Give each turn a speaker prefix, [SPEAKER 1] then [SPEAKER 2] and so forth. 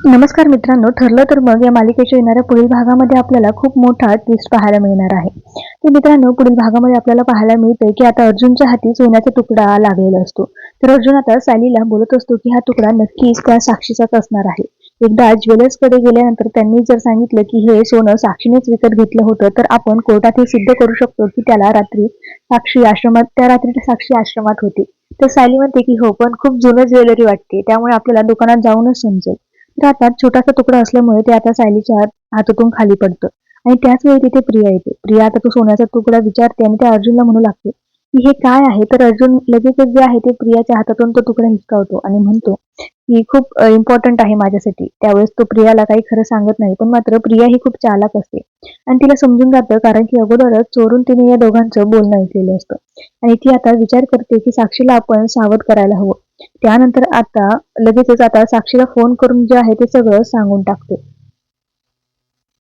[SPEAKER 1] नमस्कार मित्रांनो ठरलं तर मग या मालिकेच्या येणाऱ्या पुढील भागामध्ये आपल्याला खूप मोठा ट्विस्ट पाहायला मिळणार आहे. तर मित्रांनो पुढील भागामध्ये आपल्याला पाहायला मिळते की आता अर्जुनच्या हाती सोन्याचा तुकडा लागलेला असतो. तर अर्जुन आता सालीला बोलत असतो की हा तुकडा नक्कीच त्या साक्षीचाच असणार आहे. एकदा ज्वेलर्सकडे गेल्यानंतर त्यांनी जर सांगितलं की हे सोनं साक्षीनेच विकत घेतलं होतं तर आपण कोर्टात हे सिद्ध करू शकतो की त्याला रात्री साक्षी आश्रमात त्या रात्री साक्षी आश्रमात होती. तर सायली म्हणते की हो पण खूप जुनं ज्वेलरी वाटते त्यामुळे आपल्याला दुकानात जाऊनच समजेल. तर हातात छोटासा तुकडा असल्यामुळे ते आता सायलीच्या हात हातातून खाली पडतं. आणि त्याच वेळी तिथे प्रिया येते. प्रिया आता तो सोन्याचा तुकडा विचारते आणि त्या अर्जुनला म्हणू लागते की हे काय आहे? तर अर्जुन लगेचच जे आहे ते प्रियाच्या हातातून तो तुकडा हिसकावतो आणि म्हणतो ही खूप इम्पॉर्टंट आहे माझ्यासाठी. त्यावेळेस तो प्रियाला काही खरं सांगत नाही पण मात्र प्रिया ही खूप चालाक असते. आणि तिला समजून जातं कारण की अगोदरच चोरून तिने या दोघांचं बोलणं ऐकलेलं असतं. आणि ती आता विचार करते की साक्षीला आपण सावध करायला हवं. त्यानंतर आता लगेचच आता साक्षीला फोन करून जे आहे ते सगळं सांगून टाकते.